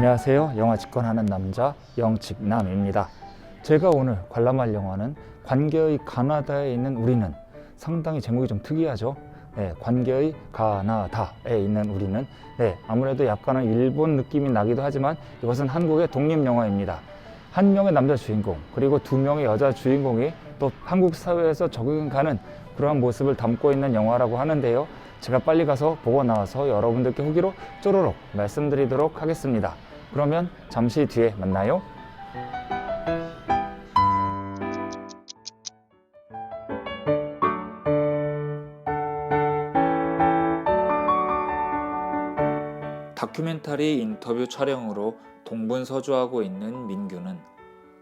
안녕하세요. 영화 직관하는 남자 영직남입니다. 제가 오늘 관람할 영화는 관계의 가나다에 있는 우리는 상당히 제목이 좀 특이하죠. 네, 관계의 가나다에 있는 우리는 네, 아무래도 약간은 일본 느낌이 나기도 하지만 이것은 한국의 독립 영화입니다. 한 명의 남자 주인공 그리고 두 명의 여자 주인공이 또 한국 사회에서 적응가는 그러한 모습을 담고 있는 영화라고 하는데요. 제가 빨리 가서 보고 나와서 여러분들께 후기로 쪼로록 말씀드리도록 하겠습니다. 그러면 잠시 뒤에 만나요. 다큐멘터리 인터뷰 촬영으로 동분서주하고 있는 민규는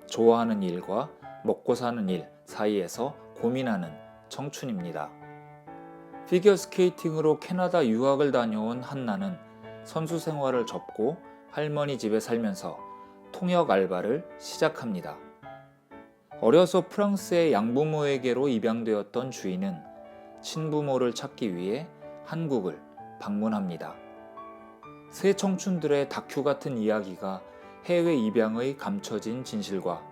좋아하는 일과 먹고 사는 일 사이에서 고민하는 청춘입니다. 피겨 스케이팅으로 캐나다 유학을 다녀온 한나는 선수 생활을 접고 할머니 집에 살면서 통역 알바를 시작합니다. 어려서 프랑스의 양부모에게로 입양되었던 주인은 친부모를 찾기 위해 한국을 방문합니다. 새 청춘들의 다큐 같은 이야기가 해외 입양의 감춰진 진실과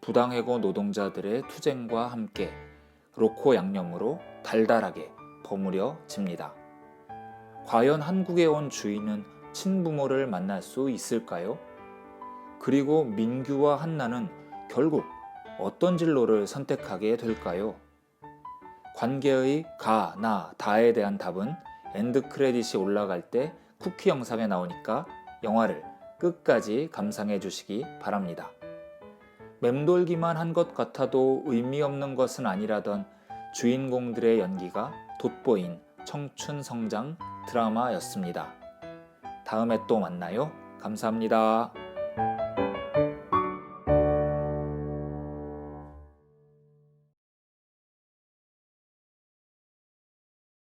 부당해고 노동자들의 투쟁과 함께 로코 양념으로 달달하게 버무려집니다. 과연 한국에 온 주인은 친부모를 만날 수 있을까요? 그리고 민규와 한나는 결국 어떤 진로를 선택하게 될까요? 관계의 가, 나, 다에 대한 답은 엔드 크레딧이 올라갈 때 쿠키 영상에 나오니까 영화를 끝까지 감상해 주시기 바랍니다. 맴돌기만 한 것 같아도 의미 없는 것은 아니라던 주인공들의 연기가 돋보인 청춘 성장 드라마였습니다. 다음에 또 만나요. 감사합니다.